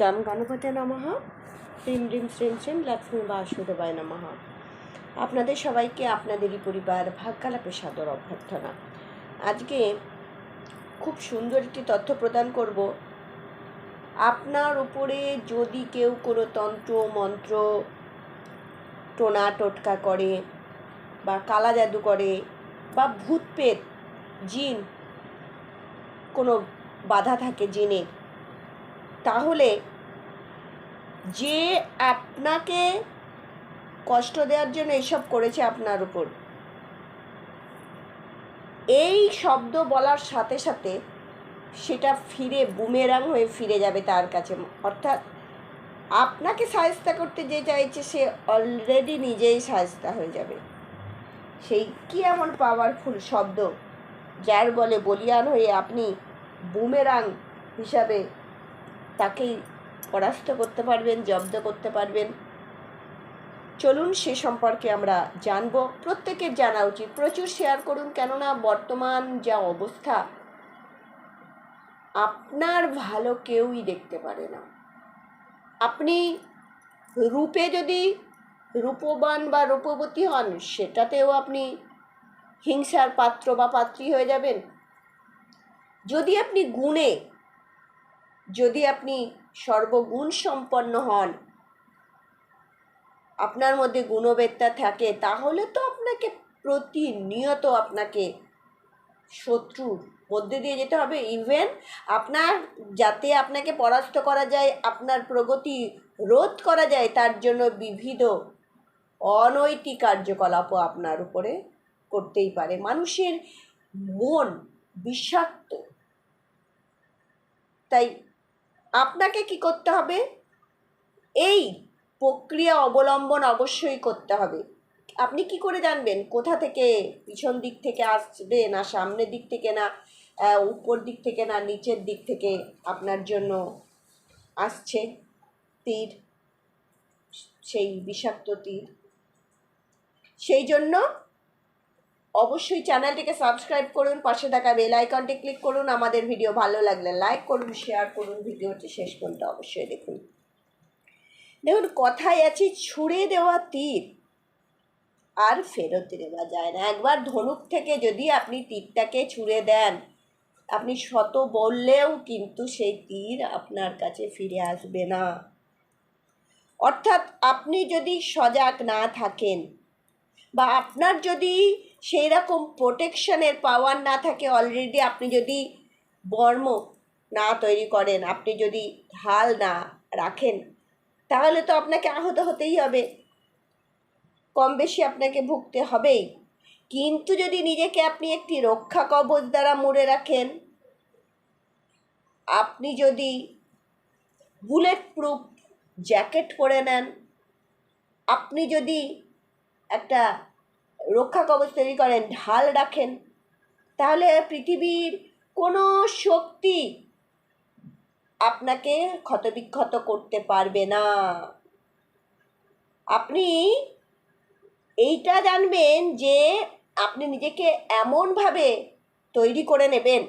গাম গণপতে নমঃ। রিম রিম শ্রীম শ্রীম লক্ষ্মী বা বাসুদেবায় নমঃ। আপনাদের সবাইকে আপনাদেরই পরিবার ভাগ্যালাপে সাদর অভ্যর্থনা। আজকে খুব সুন্দর একটি তথ্য প্রদান করব। আপনার উপরে যদি কেউ কোনো তন্ত্র, মন্ত্র, টোনা টোটকা করে বা কালা জাদু করে বা ভূত জিন, কোনো বাধা থাকে জিনের তাহলে যে আপনাকে কষ্ট দেওয়ার জন্য এসব করেছে আপনার উপর, এই শব্দ বলার সাথে সাথে সেটা ফিরে বুমেরাং হয়ে ফিরে যাবে তার কাছে। অর্থাৎ আপনাকে সাহায্য করতে যে চাইছে সে অলরেডি নিজেই সাহায্য হয়ে যাবে। সেই কি এমন পাওয়ারফুল শব্দ, যার বলে বলিয়ান হয়ে আপনি বুমেরাং হিসাবে তাকেই পরাস্ত করতে পারবেন, জব্দ করতে পারবেন। চলুন সে সম্পর্কে আমরা জানব। প্রত্যেকের জানা উচিত। প্রচুর শেয়ার করুন, কেননা বর্তমান যা অবস্থা, আপনার ভালো কেউই দেখতে পারে না। আপনি রূপে যদি রূপবান বা রূপবতী হন, সেটাতেও আপনি হিংসার পাত্র বা পাত্রী হয়ে যাবেন। যদি আপনি গুণে যদি আপনি সর্বগুণ সম্পন্ন হন, আপনার মধ্যে গুণবেত্তা থাকে, তাহলে তো আপনাকে প্রতিনিয়ত আপনাকে শত্রুর মধ্যে দিয়ে যেতে হবে। ইভেন আপনার, যাতে আপনাকে পরাস্ত করা যায়, আপনার প্রগতি রোধ করা যায়, তার জন্য বিবিধ অনৈতিক কার্যকলাপও আপনার উপরে করতেই পারে। মানুষের মন বিষাক্ত। তাই আপনাকে কি করতে হবে? এই প্রক্রিয়া অবলম্বন অবশ্যই করতে হবে। আপনি কি করে জানবেন? কোথা থেকে পিছন দিক থেকে আসবে না, সামনের দিক থেকে না উপর দিক থেকে না, নিচের দিক থেকে আপনার জন্য আসছে তীর, সেই বিষাক্ত তীর। সেই জন্য অবশ্যই চ্যানেলটিকে সাবস্ক্রাইব করুন, পাশে থাকা বেল আইকনটি ক্লিক করুন, আমাদের ভিডিও ভালো লাগলে লাইক করুন শেয়ার করুন, ভিডিওটি শেষ পর্যন্ত অবশ্যই দেখুন। দেখুন, কথায় আছে, ছুঁড়ে দেওয়া তীর আর ফেরত দেওয়া যায় না। একবার ধনুক থেকে যদি আপনি তীরটাকে ছুঁড়ে দেন, আপনি শত বললেও কিন্তু সেই তীর আপনার কাছে ফিরে আসবে না। অর্থাৎ আপনি যদি সজাগ না থাকেন বা আপনার যদি সেই রকম প্রোটেকশনের পাওয়ার না থাকে অলরেডি আপনি যদি বর্ম না তৈরি করেন, আপনি যদি ঢাল না রাখেন, তাহলে তো আপনাকে আহত হতেই হবে। কম বেশি আপনাকে ভুগতে হবেই। কিন্তু যদি নিজেকে আপনি একটি রক্ষা কবচ দ্বারা মুড়ে রাখেন, আপনি যদি বুলেট প্রুফ জ্যাকেট পরে নেন, আপনি যদি একটা রক্ষা কবচ তৈরি করেন ঢাল রাখেন। তাহলে পৃথিবীর কোনো শক্তি আপনাকে ক্ষতবিক্ষত করতে পারবে না। আপনি এইটা জানবেন যে আপনি নিজেকে এমনভাবে তৈরি করে নেবেন।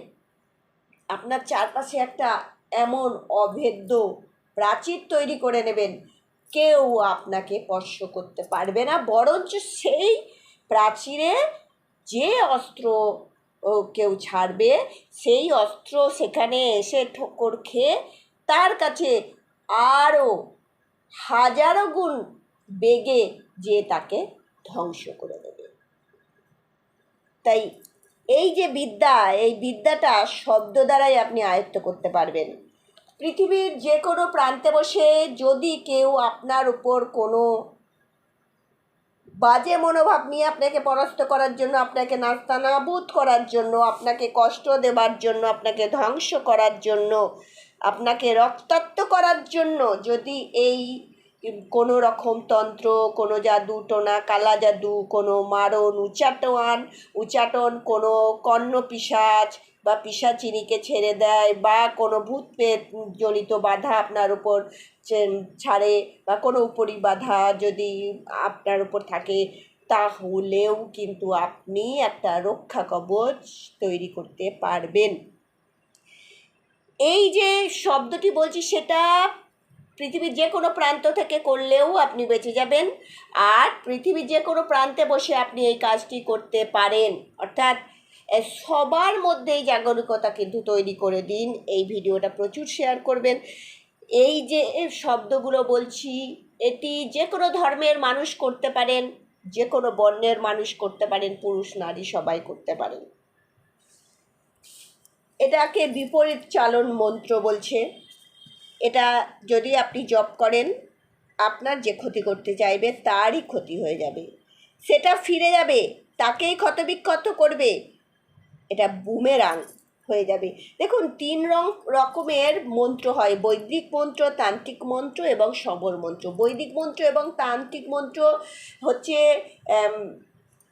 আপনার চারপাশে একটা এমন অভেদ্য প্রাচীর তৈরি করে নেবেন। কেউ আপনাকে স্পর্শ করতে পারবে না, বরঞ্চ সেই প্রাচীরে যে অস্ত্র কেউ ছাড়বে, সেই অস্ত্র সেখানে এসে ঠোকর খেয়ে তার কাছে আরও হাজারো গুণ বেগে যে তাকে ধ্বংস করে দেবে। তাই এই যে বিদ্যা, এই বিদ্যাটা শব্দ দ্বারাই আপনি আয়ত্ত করতে পারবেন। পৃথিবীর যে কোনো প্রান্তে বসে যদি কেউ আপনার উপর কোনো বাজে মনোভাব নিয়ে আপনাকে পরাস্ত করার জন্য, আপনাকে নাস্তানাবুদ করার জন্য, আপনাকে কষ্ট দেবার জন্য, আপনাকে ধ্বংস করার জন্য, আপনাকে রক্তাক্ত করার জন্য যদি এই কোনো রকম তন্ত্র, কোনো জাদু টোনা, কালা জাদু, কোনো মারণ উচাটন উচাটন কোনো কর্ণ পিসাচ বা পিসাচিনিকে ছেড়ে দেয় বা কোনো ভূত পেট জনিত বাধা আপনার উপর ছাড়ে বা কোনো উপরি বাধা যদি আপনার উপর থাকে, তাহলেও কিন্তু আপনি একটা রক্ষা কবচ তৈরি করতে পারবেন। এই যে শব্দটি বলছি সেটা পৃথিবীর যে কোনো প্রান্ত থেকে করলেও আপনি বেঁচে যাবেন। আর পৃথিবীর যে কোনো প্রান্তে বসে আপনি এই কাজটি করতে পারেন। অর্থাৎ সবার মধ্যেই জাগরুকতা কিন্তু তৈরি করে দিন। এই ভিডিওটা প্রচুর শেয়ার করবেন। এই যে শব্দগুলো বলছি, এটি যে কোনো ধর্মের মানুষ করতে পারেন, যে কোনো বর্ণের মানুষ করতে পারেন, পুরুষ, নারী সবাই করতে পারেন। এটাকে বিপরীত চালন মন্ত্র বলছে। এটা যদি আপনি জব করেন, আপনার যে ক্ষতি করতে চাইবে তারই ক্ষতি হয়ে যাবে। সেটা ফিরে যাবে, তাকেই ক্ষতবিক্ষত করবে। এটা বুমেরাং হয়ে যাবে। দেখুন, তিন রং রকমের মন্ত্র হয়। বৈদিক মন্ত্র, তান্ত্রিক মন্ত্র এবং সবর মন্ত্র। বৈদিক মন্ত্র এবং তান্ত্রিক মন্ত্র হচ্ছে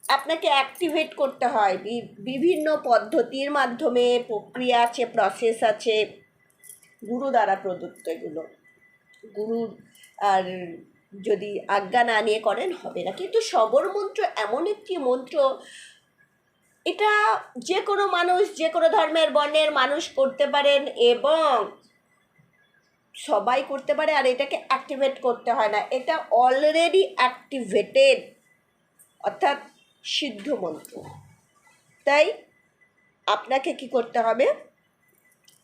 আপনাকে অ্যাক্টিভেট করতে হয়। বিভিন্ন পদ্ধতির মাধ্যমে প্রক্রিয়া আছে প্রসেস আছে। গুরু দ্বারা প্রদত্ত এগুলো। গুরুর আর যদি আজ্ঞা না নিয়ে করেন, হবে না। কিন্তু সবর মন্ত্র এমন একটি মন্ত্র, এটা যে কোনো মানুষ, যে কোনো ধর্মের বর্ণের মানুষ করতে পারেন এবং সবাই করতে পারে, আর এটাকে অ্যাক্টিভেট করতে হয় না। এটা অলরেডি অ্যাক্টিভেটেড অর্থাৎ সিদ্ধ মন্ত্র। তাই আপনাকে কি করতে হবে?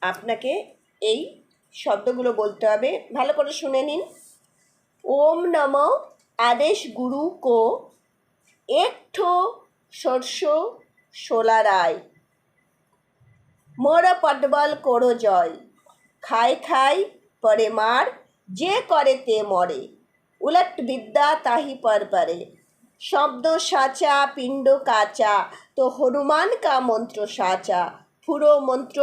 আপনাকে এই শব্দগুলো বলতে হবে। ভালো করে শুনে নিন। ওম নম আদেশ গুরু কো একঠো সরষ সোলা রায় মোর পটবল করো জয়। খাই খাই পরে মার, যে করে তে মরে। উলট বিদ্যা তাহি পর পরে। শব্দ সাচা, পিণ্ড কাচা, তো হনুমান কা মন্ত্র সাচা। পুরো মন্ত্র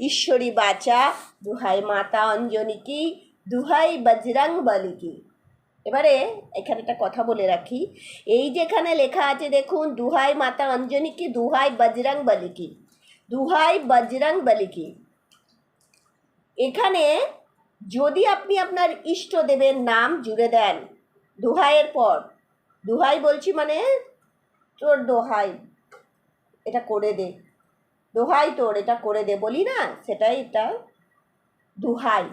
ঈশ্বরী বাচা, দুহাই মাতা অঞ্জনী কি, দুহাই বজরং বলি কি। এবারে এখানে একটা কথা বলে রাখি। এই যেখানে লেখা আছে দেখুন, দুহাই মাতা অঞ্জনী কি, দুহাই বজরং বলি কি। দুহাই বজরং বলি কি। এখানে যদি আপনি আপনার ইষ্ট দেবের নাম জুড়ে দেন, দুহাইয়ের পর, দুহাই বলছি মানে তোর দোহাই, এটা করে দে। দোহাই তোর, এটা করে দে, বলি না? সেটাই এটা। দুহাই।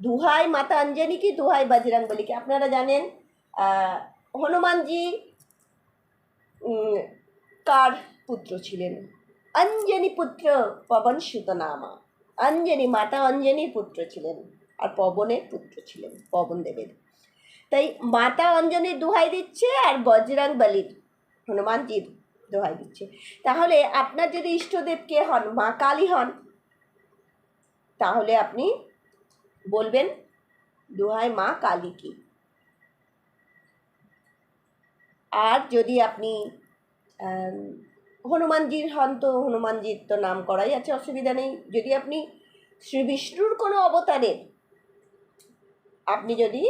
দুহাই মাতা অঞ্জনী কি? দুহাই বজরং বলি কি? আপনারা জানেন হনুমানজি কার পুত্র ছিলেন? অঞ্জনী পুত্র পবন সুত নামা অঞ্জনী মাতা অঞ্জনীর পুত্র ছিলেন আর পবনের পুত্র ছিলেন, পবন দেবের। তাই মাতা অঞ্জনীর দুহাই দিচ্ছে আর বজরং বলির, হনুমানজির দোহাই দিচ্ছে। তাহলে আপনার যদি ইষ্টদেব কে হন, মা কালী হন, তাহলে আপনি বলবেন, দোহাই মা কালী কি আর যদি আপনি হনুমানজির হন তো, হনুমানজির তো নাম করাই আছে, অসুবিধা নেই। যদি আপনি শ্রী বিষ্ণুর কোনো অবতারের, আপনি যদি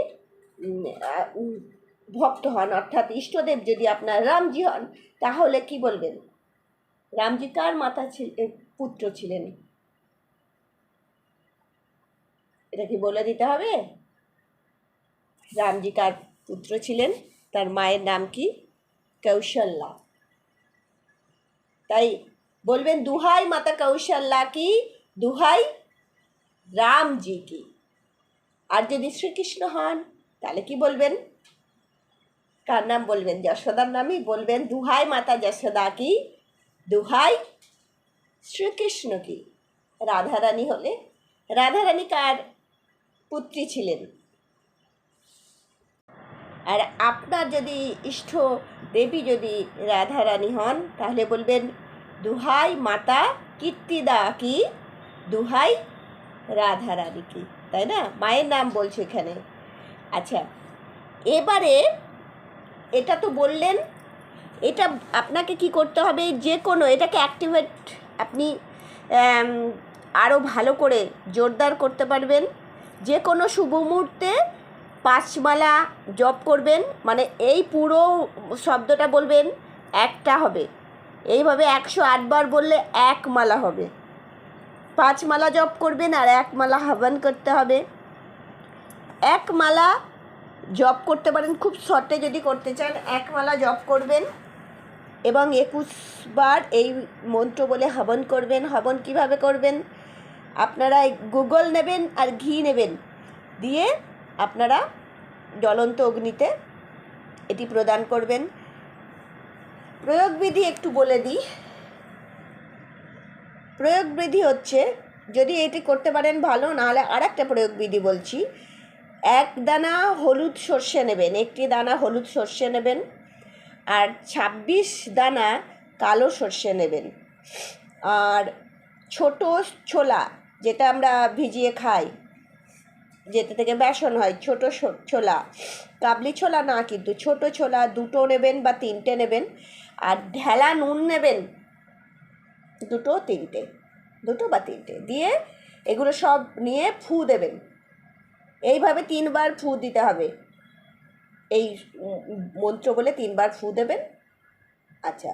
ভক্ত হন, অর্থাৎ ইষ্টদেব যদি আপনার রামজি হন, তাহলে কি বলবেন? রামজি কার মাতা পুত্র ছিলেন? এটা কি বলে দিতে হবে? রামজি কার পুত্র ছিলেন? তার মায়ের নাম কি? কৌশল্যা। তাই বলবেন, দুহাই মাতা কৌশল্যা কি? দুহাই রামজি কি? আর যদি শ্রীকৃষ্ণ হন, তাহলে কি বলবেন? কার নাম বলবেন? যশোদার নামই বলবেন। দুহাই মাতা যশোদা কি? দুহাই শ্রীকৃষ্ণ কি? রাধারানী হলে? রাধারানী কার পুত্রী ছিলেন? আর আপনার যদি ইষ্ট দেবী যদি রাধারানী হন, তাহলে বলবেন, দুহাই মাতা কীর্তিদা কি? দুহাই রাধারানী কি? তাই না? মায়ের নাম বলছে এখানে। আচ্ছা এবারে এটা তো বললেন, এটা আপনাকে কি করতে হবে? যে কোনো, এটাকে অ্যাক্টিভেট আপনি আরও ভালো করে জোরদার করতে পারবেন। যে কোনো শুভ মুহূর্তে পাঁচমালা জপ করবেন মানে এই পুরো শব্দটা বলবেন, একটা হবে। এইভাবে একশো আটবার বললে এক মালা হবে। পাঁচ মালা জপ করবেন আর এক মালা হবন করতে হবে। এক মালা জপ করতে পারেন, খুব শর্টে যদি করতে চান, একমালা জব করবেন এবং একুশ বার এই মন্ত্র বলে হবন করবেন। হবন কীভাবে করবেন? আপনারা গুগল নেবেন আর ঘি নেবেন। দিয়ে আপনারা জ্বলন্ত অগ্নিতে এটি প্রদান করবেন। প্রয়োগবিধি একটু বলে দিই। প্রয়োগবিধি হচ্ছে, যদি এটি করতে পারেন ভালো, নাহলে আর একটা প্রয়োগবিধি বলছি। এক দানা হলুদ সর্ষে নেবেন, একটি দানা হলুদ সর্ষে নেবেন আর ছাব্বিশ দানা কালো সর্ষে নেবেন। আর ছোট ছোলা যেটা আমরা ভিজিয়ে খাই, যেটা থেকে বেসন হয়, ছোট ছোলা, কাবলি ছোলা না কিন্তু ছোট ছোলা দুটো নেবেন বা তিনটে নেবেন আর ঢেলা নুন নেবেন দুটো তিনটে, দুটো বা তিনটে দিয়ে এগুলো সব নিয়ে ফু দেবেন। এইভাবে তিনবার ফু দিতে হবে। এই মন্ত্র বলে তিনবার ফু দেবেন। আচ্ছা।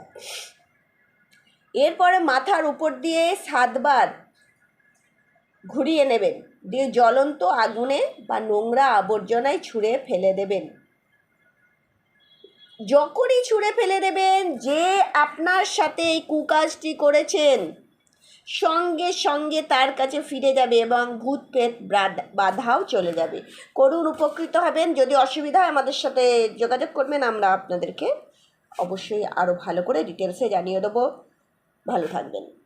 এরপরে মাথার উপর দিয়ে সাতবার ঘুরিয়ে নেবেন। দিয়ে জ্বলন্ত আগুনে বা নোংরা আবর্জনায় ছুঁড়ে ফেলে দেবেন। যখনই ছুঁড়ে ফেলে দেবেন যে আপনার সাথে এই কুকাজটি করেছেন সঙ্গে সঙ্গে তার কাছে ফিরে যাবে এবং ভূত পেট বাধাও চলে যাবে। করুন উপকৃত হবেন। যদি অসুবিধা হয় আমাদের সাথে যোগাযোগ করবেন, আমরা আপনাদেরকে অবশ্যই আরও ভালো করে ডিটেলসে জানিয়ে দেবো। ভালো থাকবেন।